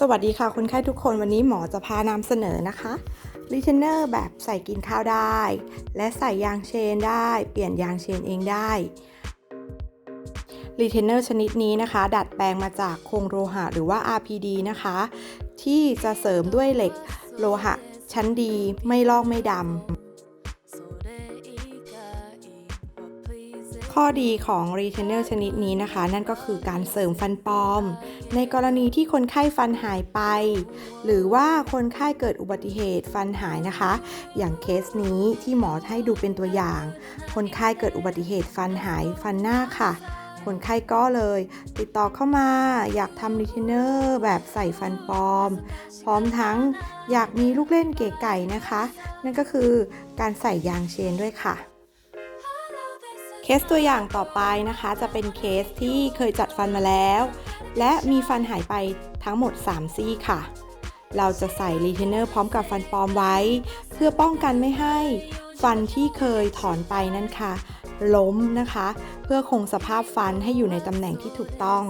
สวัสดีค่ะคนไข้ทุกคนวันนี้หมอจะพานำเสนอนะคะรีเทนเนอร์แบบใส่กินข้าวได้ และใส่ยางเชนได้ เปลี่ยนยางเชนเองได้รีเทนเนอร์ชนิดนี้นะคะ ดัดแปลงมาจากโครงโลหะหรือว่า RPD นะคะ ที่จะเสริมด้วยเหล็กโลหะชั้นดีไม่ลอกไม่ดำ ข้อดีของ Retainer ชนิดนี้นะคะ นั่นก็คือการเสริมฟันปลอม ในกรณีที่คนไข้ฟันหายไป หรือว่าคนไข้เกิดอุบัติเหตุฟันหายนะคะ อย่างเคสนี้ที่หมอให้ดูเป็นตัวอย่าง คนไข้เกิดอุบัติเหตุฟันหายฟันหน้าค่ะคนไข้ก็เลย ติดต่อเข้ามาอยากทำ Retainer แบบใส่ฟันปลอม พร้อมทั้งอยากมีลูกเล่นเก๋ไก่นะคะ นั่นก็คือการใส่ยางเชนด้วยค่ะ เคสตัวอย่างต่อไปนะคะจะเป็นเคสที่เคยจัดฟันมาแล้ว และมีฟันหายไปทั้งหมด 3 ซี่ค่ะ เราจะใส่รีเทนเนอร์พร้อมกับฟันปลอมไว้ เพื่อป้องกันไม่ให้ฟันที่เคยถอนไปนั้นค่ะ ล้มนะคะ เพื่อคงสภาพฟันให้อยู่ในตำแหน่งที่ถูกต้อง